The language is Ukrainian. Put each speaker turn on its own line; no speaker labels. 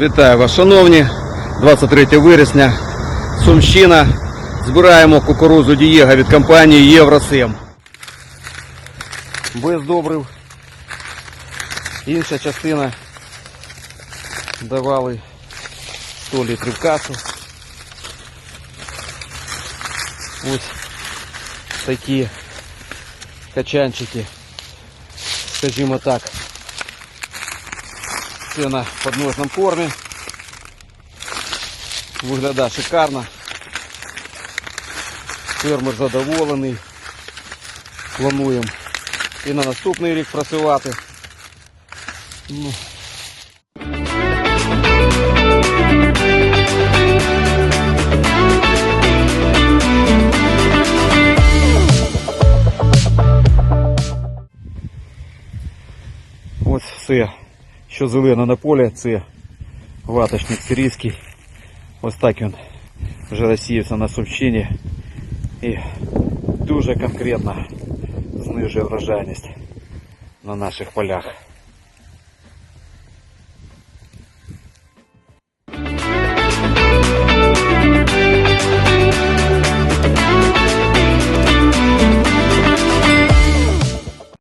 Вітаю вас, шановні. 23 вересня, Сумщина. Збираємо кукурузу Дієга від компанії Євросем. Без добрив. Інша частина давали 100 літрів кашу. Ось такі качанчики, скажімо так. Все на подножном кормі. Виглядає шикарно. Фермер задоволений. Плануємо і на наступний рік працювати. Ну. Ось все, що зелено на полі, це ваточник сирійський. Ось так він вже розсіявся на Сумщині і дуже конкретно знижує врожайність на наших полях.